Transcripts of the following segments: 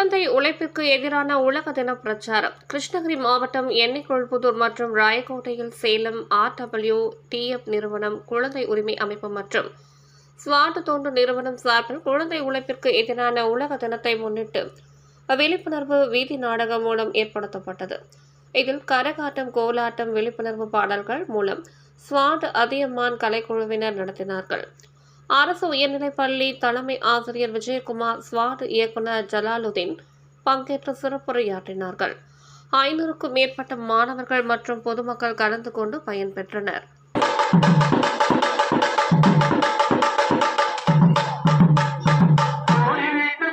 குழந்தை உழைப்பிற்கு எதிரான உலக தின பிரச்சாரம். கிருஷ்ணகிரி மாவட்டம் எண்ணிக்கொள்புதூர் மற்றும் ராயக்கோட்டையில் சேலம் ஆர்டபிள்யூ டிஎஃப் நிறுவனம் குழந்தை உரிமை அமைப்பு மற்றும் ஸ்வாட் தோன்று நிறுவனம் சார்பில் குழந்தை உழைப்பிற்கு எதிரான உலக தினத்தை முன்னிட்டு விழிப்புணர்வு வீதி நாடகம் மூலம் ஏற்படுத்தப்பட்டது. இதில் கரகாட்டம் கோலாட்டம் விழிப்புணர்வு பாடல்கள் மூலம் ஸ்வாட் அதியமான் கலைக்குழுவினர் நடத்தினார்கள். அரசு உயர்நிலைப்பள்ளி தலைமை ஆசிரியர் விஜயகுமார் ஸ்வாட் இயக்குனர் ஜலாலுதீன் பங்கேற்று சிறப்புரையாற்றினார்கள். ஐநூறுக்கும் மேற்பட்ட மாணவர்கள் மற்றும் பொதுமக்கள் கலந்து கொண்டு பயன்பெற்றனர் கோடி வீட்டு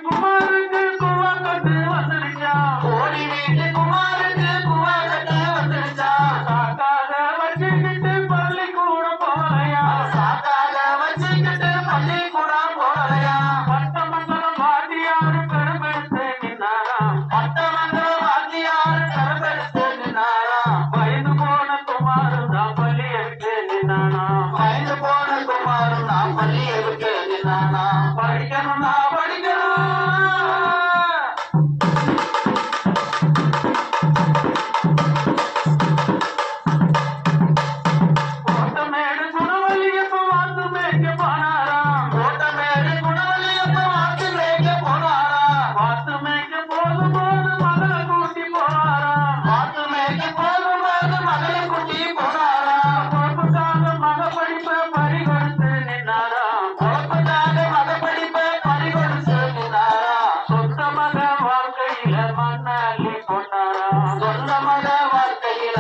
நின்னானா பயந்து போன குமாரும் நான் பள்ளி விட்டு நின்னானா? படிக்கணும். நான் படிக்கணும் கோட்டமேடு குணவல்லியப்ப வாத்து வாழ்க்கையில மண்ணள்ளி போட்டாராம் சொந்த மக வாழ்க்கையில